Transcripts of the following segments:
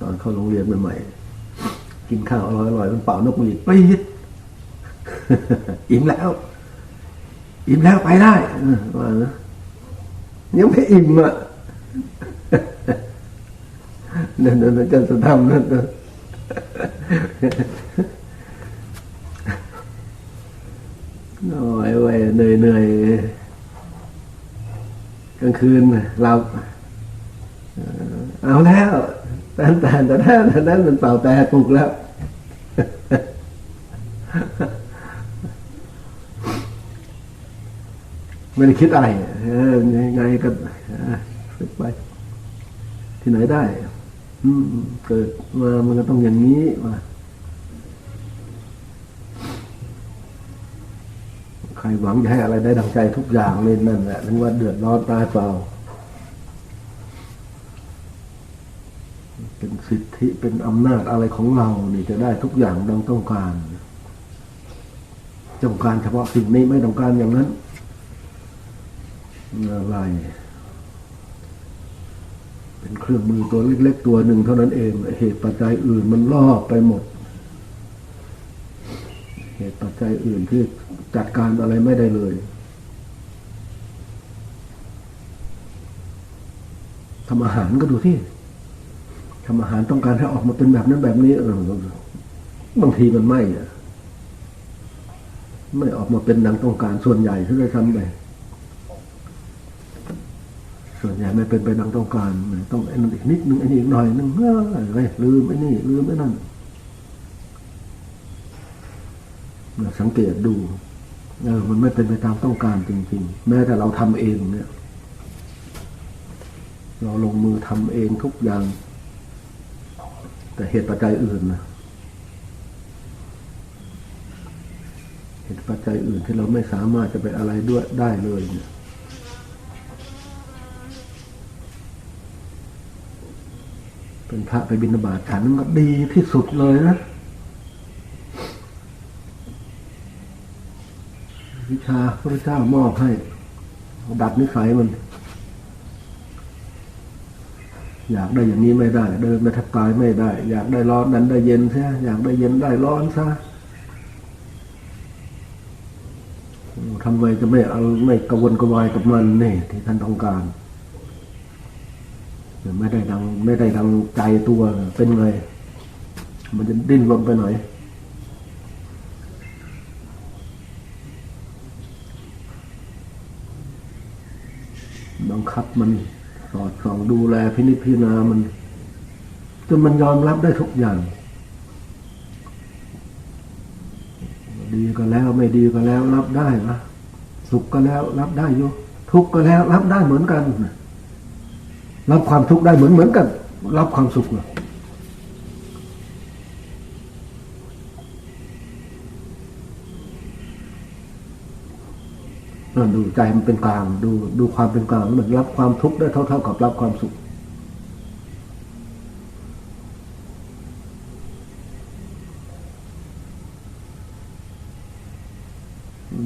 ตอนเข้าโรงเรียนใหม่ๆกินข้าวอร่อยๆมันเป่านกหวีดปี๊ดอิ่มแล้ว อิ่มแล้วไปได้เออว่านะยังไม่อิ่มอะนั่นนั่นจารย์สธรรมนั่นนะหน่อยไว้ยเหนื่อยเหนื่อยกลางคืนเราเอาแล้ว แต่แต่แต่ถ้าแต่นั้นมันเป่าแต่ปลุกแล้วไม่ได้คิดอะไรเออไงก็เออฝึกไป ที่ไหนได้ อืมเกิดมามันก็ต้องอย่างนี้ว่าใครหวังจะให้อะไรได้ดังใจทุกอย่างเลยนั่นแหละถึงว่าเดือดร้อนตายเปล่า เป็นสิทธิเป็นอำนาจอะไรของเราเนี่จะได้ทุกอย่างดังต้องการต้องการเฉพาะสิ่งนี้ไม่ต้องการอย่างนั้นอะไรเป็นเครื่องมือตัวเล็ก ๆ ตัวหนึ่งเท่านั้นเอง เหตุปัจจัยอื่นมันล่อไปหมด เหตุปัจจัยอื่นที่จัดการอะไรไม่ได้เลยทำอาหารก็ดูที่ ทำอาหารต้องการให้ออกมาเป็นแบบนั้นแบบนี้เออบางทีมันไม่อะไม่ออกมาเป็นดังต้องการส่วนใหญ่ที่ได้ทำไปส่วนใหญ่ไม่เป็นไปดังต้องการต้องไอ้นั่นอีกนิดนึงไอ้นี่อีกหน่อยนึงเฮ้ยลืมไอ้นี่ลืมไอ้นั่นเราสังเกตดูเออมันไม่เป็นไปตามต้องการจริง ๆ แม้แต่เราทำเองเนี่ย เราลงมือทำเองทุกอย่าง แต่เหตุปัจจัยอื่นนะเหตุปัจจัยอื่นที่เราไม่สามารถจะไปอะไรด้วยได้เลยเนี่ยเป็นพระไปบิณฑบาตฉันก็ดีที่สุดเลยนะวิชาพระเจ้ามอบให้ ดัดนิสัยมัน อยากได้อย่างนี้ไม่ได้ เดินไปทับกายไม่ได้ อยากได้ร้อนนั้นได้เย็นซะอยากได้เย็นได้ร้อนซะทำไมจะไม่เอาไม่กระวนกระวายกับมันนี่ที่ท่านต้องการไม่ได้ดังไม่ได้ดังใจตัวเป็นไงมันจะดิ้นรนไปหน่อยบังคับมัน อดส่องดูแลพินิจพิจารณามันจนมันยอมรับได้ทุกอย่าง ดีก็แล้วไม่ดีก็แล้ว รับได้นะสุขก็แล้ว รับได้อยู่ทุกข์ก็แล้ว รับได้เหมือนกันรับความทุกข์ได้เหมือนเหมือนกัน รับความสุขเลย ดูใจมันเป็นกลาง ดูดูความเป็นกลางมือนรับความทุกข์ได้เท่าเท่ากับรับความสุข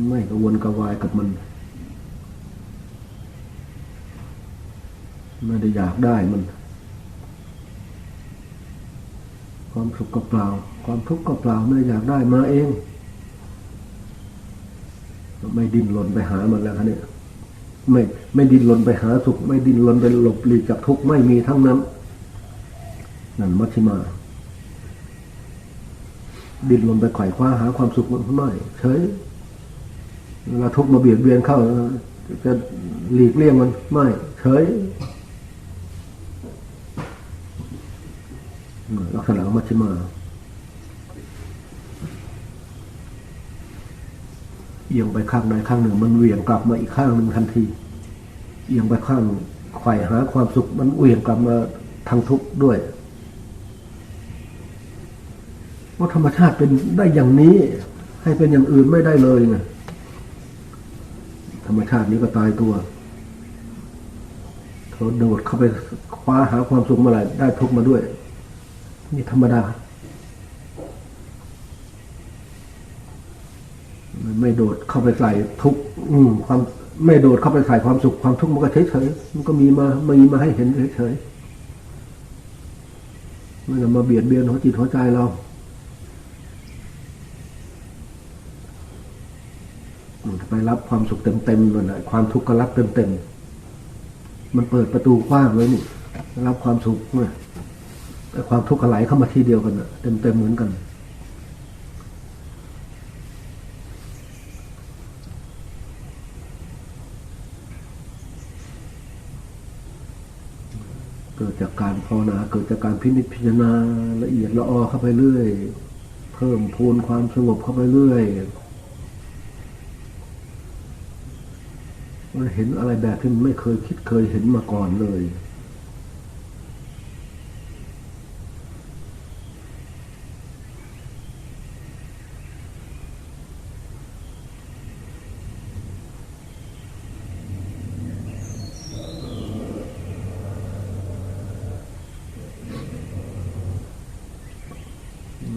ไม่กระวนกระวายกับมัน ไม่ได้อยากได้มัน ความสุขก็เปล่า ความทุกข์ก็เปล่าไม่อยากได้มาเอง ไม่ดิ้นรนไปหามันแล้วครับเนี่ยไม่ไม่ดิ้นรนไปหาสุข ไม่ดิ้นรนไปหลบหลีกจากทุกข์ไม่มีทั้งนั้น นั่นมัชฌิมา ดิ้นรนไปไขว่คว้าหาความสุขมันไม่เฉยเวลาทุกข์มาเบียดเบียนเข้า จะหลีกเลี่ยงมันไม่เฉยลักษณะมัชฌิมา เอียงไปข้างใดข้างหนึ่ง มันเหวี่ยงกลับมาอีกข้างหนึ่งทันที เอียงไปข้างไขว่หาความสุขมันเหวี่ยงกลับมาทางทุกข์ด้วยว่าธรรมชาติเป็นได้อย่างนี้ ให้เป็นอย่างอื่นไม่ได้เลยไงธรรมชาตินี้ก็ตายตัวเขาโดดเข้าไปคว้าหาความสุขมื่อไหร่ได้ทุกมาด้วย นี่ธรรมดา ไม่โดดเข้าไปใส่ทุกอืมความไม่โดดเข้าไปใส่ความสุขความทุกข์มันก็เฉยๆมันก็มีมามีมาให้เห็นเฉยมันจะมาเบียดเบียนหัวจิตหัวใจเราไปรับความสุขเต็มๆเลยนะความทุกข์ก็รับเต็มๆมันเปิดประตูกว้างเลยนี่รับความสุขเนี่ยแต่ความทุกข์ก็ไหลเข้ามาทีเดียวกันนะเต็มๆเหมือนกัน เกิดจากการภาวนาเกิดจากการพินิจพิจารณาละเอียดละออเข้าไปเรื่อย เพิ่มพูนความสงบเข้าไปเรื่อยมันเห็นอะไรแบบที่ไม่เคยคิดเคยเห็นมาก่อนเลย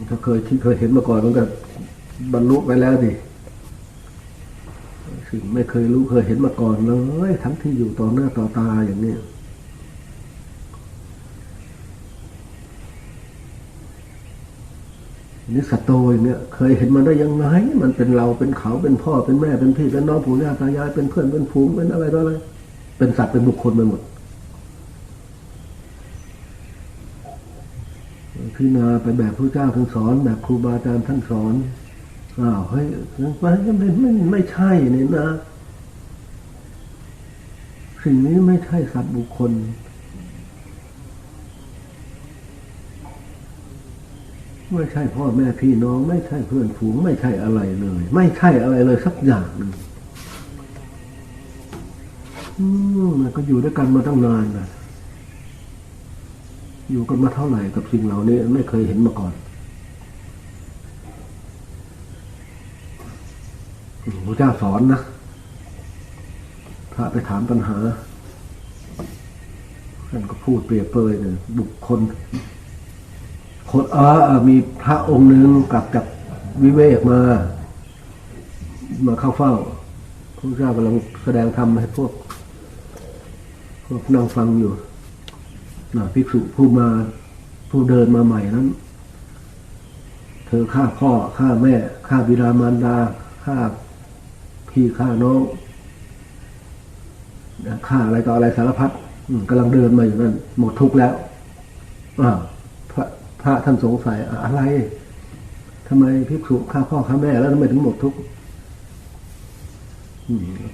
ถ้าเคยที่เคยเห็นมาก่อนมันก็บรรลุไปแล้วดิสิ่งไม่เคยรู้เคยเห็นมาก่อนเลยทั้งที่อยู่ต่อหน้าต่อตาอย่างนี้นี่สัตว์โตอย่างเนี้ยเคยเห็นมันได้ยังไง มันเป็นเราเป็นเขาเป็นพ่อเป็นแม่เป็นพี่เป็นน้องปู่ย่าตายายเป็นเพื่อนเป็นฝูงเป็นอะไรต่ออะไรเป็นสัตว์เป็นบุคคลไปหมด พิจารณาไปแบบพระเจ้าท่านสอน แบบครูบาอาจารย์ท่านสอนอ้าวเฮ้ยมันไม่ไม่ไม่ใช่เนี่ยนะ สิ่งนี้ไม่ใช่สัตว์บุคคล ไม่ใช่พ่อแม่พี่น้อง ไม่ใช่เพื่อนฝูง ไม่ใช่อะไรเลย ไม่ใช่อะไรเลยสักอย่างหนึ่งมมันก็อยู่ด้วยกันมาตั้งนานนะ อยู่กันมาเท่าไหร่กับสิ่งเหล่านี้ไม่เคยเห็นมาก่อนพระเจ้าสอนนะพระไปถามปัญหาท่านก็พูดเปรียบเปยเนี่ยบุคคล คนเออมีพระองค์หนึ่งกลับจากวิเวกมา มาเข้าเฝ้าพระเจ้ากำลังแสดงธรรมให้พวก พวกนั่งฟังอยู่ ภิกษุผู้มาผู้เดินมาใหม่นั้น เธอฆ่าพ่อฆ่าแม่ฆ่าบิดามารดาฆ่าพี่ฆ่าน้องฆ่าอะไรต่ออะไรสารพัดกำลังเดินมาอยู่นั่นหมดทุกข์แล้วพระพระท่านสงสัยอะไรทำไมภิกษุฆ่าพ่อฆ่าแม่แล้วทำไมถึงหมดทุกข์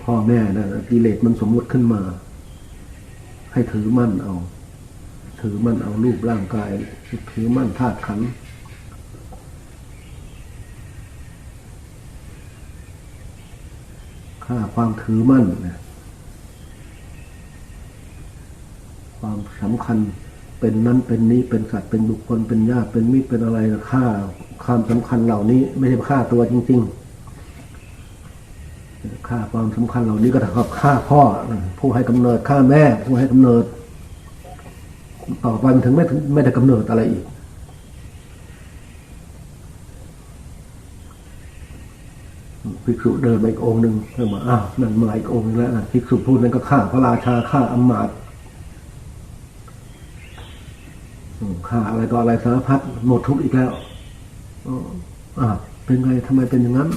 พ่อแม่นะกิเลสมันสมมติขึ้นมา ให้ถือมั่นเอา ถือมั่นเอารูปร่างกายถือมั่นธาตุขันธ์ค่าความถือมั่นนะความสำคัญเป็นนั้นเป็นนี้เป็นสัตว์เป็นบุคคลเป็นญาติเป็นมิตรเป็นอะไรนะค่าความสำคัญเหล่านี้ ไม่ใช่ค่าตัวจริง ๆค่าความสำคัญเหล่านี้ก็เท่ากับค่าพ่อ ผู้ให้กำเนิดค่าแม่ ผู้ให้กำเนิด ต่อไปมันถึงไม่ถึงไม่ได้กำเนิดอะไรอีก ภิกษุเดินมาอีกองค์หนึ่งเพิ่มมาอ้าวนั่นมาอีกองค์หนึ่งแล้วนะภิกษุพูดนั้นก็ฆ่าพระราชาฆ่าอำมาตฆ่าอะไรก็อะไรสารพัดหมดทุกข์อีกแล้วอ๋ออ่าวเป็นไงทำไมเป็นอย่างนั้น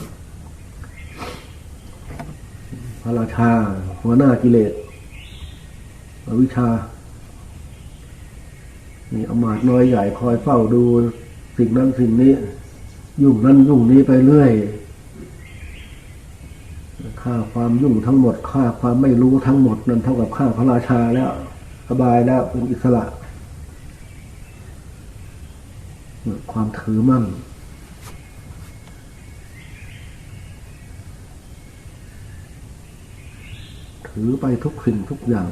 พระราชาหัวหน้ากิเลสอวิชา นี่อมาตย์น้อยใหญ่คอยเฝ้าดูสิ่งนั้นสิ่งนี้ ยุ่งนั้นยุ่งนี้ไปเรื่อยค่าความยุ่งทั้งหมดค่าความไม่รู้ทั้งหมดนั่นเท่ากับค่าพระราชาแล้วสบายแล้วเป็นอิสระ ความถือมั่นถือไปทุกสิ่งทุกอย่าง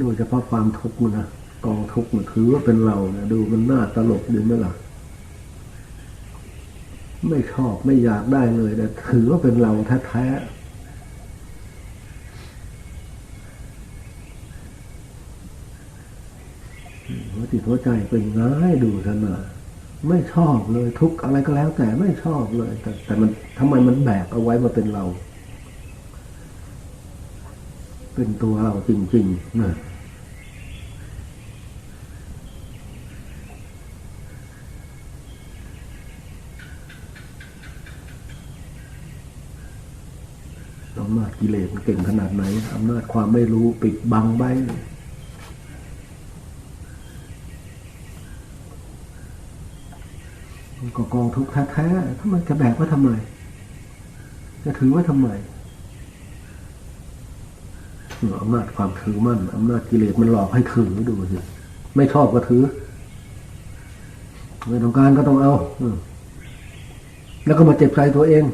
โดยเฉพาะความทุกข์นะกองทุกข์มันถือว่าเป็นเราเนี่ยดูมันน่าตลกดีไหมล่ะไม่ชอบไม่อยากได้เลยแต่ถือว่าเป็นเราแท้ๆหัวจิตหัวใจเป็นง่ายดูท่านนะไม่ชอบเลยทุกอะไรก็แล้วแต่ไม่ชอบเลย แต่แต่มันทำไมมันแบกเอาไว้มาเป็นเรา เป็นตัวเราจริงๆนะอำนาจกิเลสมันเก่งขนาดไหนอำนาจความไม่รู้ปิดบังไว้ก็กองทุกข์แท้ๆถ้ามันจะแบกไว้ทำไม จะถือไว้ทำไม อำนาจความถือมั่นอำนาจกิเลสมันหลอกให้ถือดูสิไม่ชอบก็ถือไม่ต้องการก็ต้องเอาอแล้วก็มาเจ็บใจตัวเอง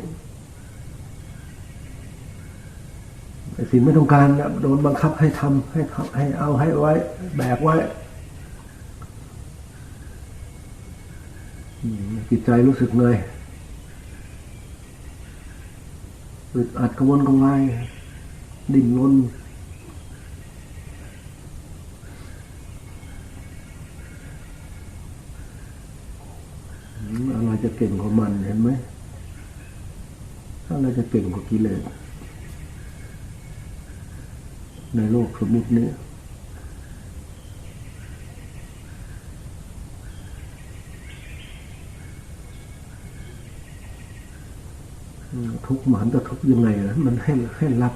ไอ้สิ่งไม่ต้องการโดนบังคับให้ทำให้ทำให้เอาให้ไว้ แบกไว้จิตใจรู้สึกไงอึดอัดกระวนกระวายดิ้นรนอืมอะไร จะเก่งกว่ามันเห็นไหมอะไรจะเก่งกว่ากิเลสในโลกสมมตินี้ทุกข์มันจะทุกยังไงนะมันให้ให้รับ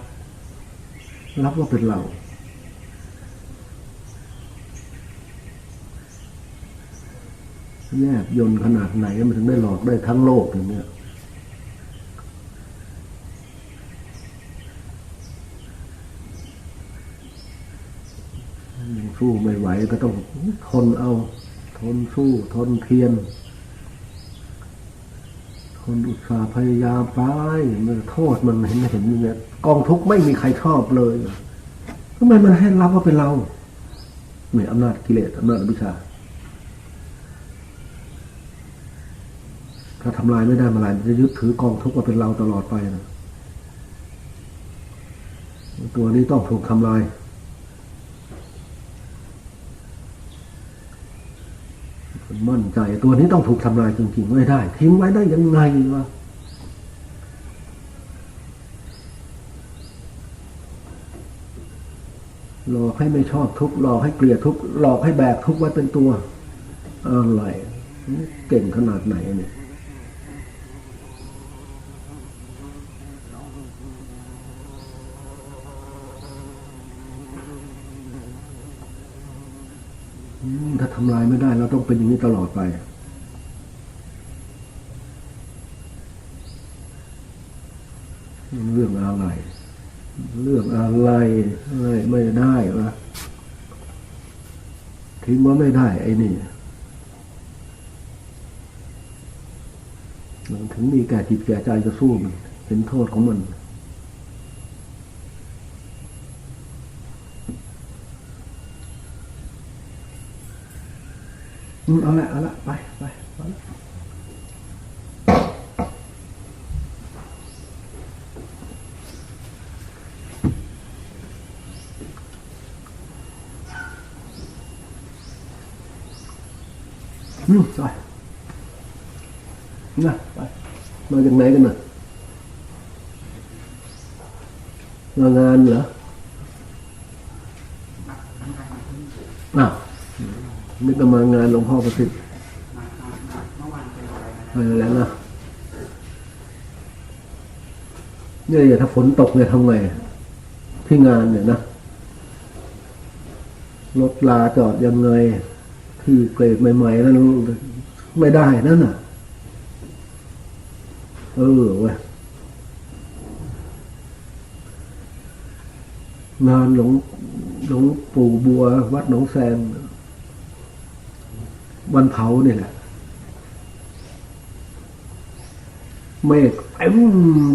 รับว่าเป็นเรา แยบยนขนาดไหนมันถึงได้หลอกได้ทั้งโลกอย่างเนี้ยยังสู้ไม่ไหวก็ต้องทนเอา ทนสู้ทนเพียรทนอุตสาห์พยายามไปมันโทษมันเห็นเห็นเงี้ยกองทุกข์ไม่มีใครชอบเลยทำไมมันให้รับว่าเป็นเราเนี่ยอำนาจกิเลสอำนาจอวิชา ถ้าทำลายไม่ได้มาลายจะยึดถือกองทุกข์ว่าเป็นเราตลอดไปนะตัวนี้ต้องถูกทำลายมั่นใจตัวนี้ต้องถูกทำลายจริงๆไม่ได้ ทิ้งไว้ได้ยังไงวะหลอกให้ไม่ชอบทุกข์หลอกให้เกลียดทุกข์หลอกให้แบกทุกข์ไว้เป็นตัวอะไรเก่งขนาดไหนเนี่ย อืมถ้า ทำลายไม่ได้ เราต้องเป็นอย่างนี้ตลอดไป เรื่องอะไร เรื่องอะไรไม่ไม่ได้วะทิ้งว่าไม่ได้ ไอ้นี่ถึงมีแก่จิตแก่ใจจะสู้มันเป็นโทษของมัน อืมเอาละเอาละไปไปเอาละอืมไปนะไปมาจากไหนกันน่ะมางานเหรออ้าว นึกว่ามางานหลวงพ่อประสิทธิ์เออะไรนะไปแล้วนะเนี่ยถ้าฝนตกเนี่ยทำไงที่งานเนี่ยนะรถลาจอดยังไง ที่เกรดใหม่ๆนั้นไม่ได้นั่นน่ะ เออเว้ยงานหลวงหลวงปู่บัว วัดหนองแซง วันเผาเนี่ยแหละ เมฆเต็ม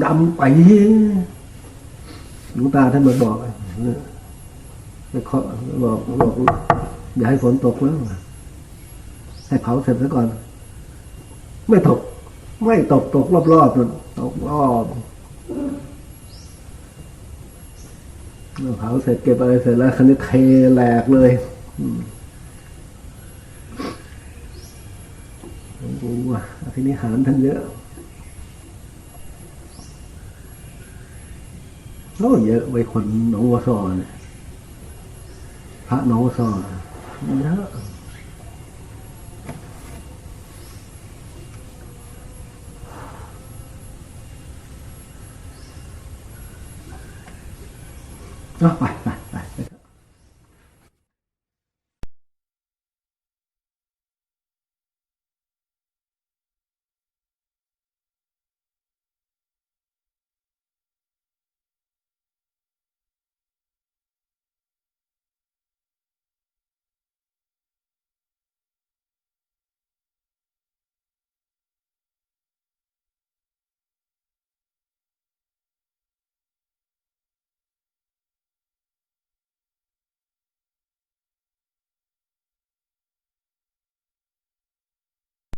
ดำไปหลวงตาท่านมาบอกเนี่ยแล้วเขาบอกบอกอย่าให้ฝนตกแล้วให้เผาเสร็จซะก่อน ไม่ตก ไม่ตกตกรอบๆนั่นตกรอบเผาเสร็จเก็บอะไรเสร็จแล้วคันนี้เทแหลกเลย อืม โอ้โหอภินิหารท่านเยอะโอ้เยอะไว้คนหนองวัวซอนพระหนองวัวซอนเยอะเอาไปไป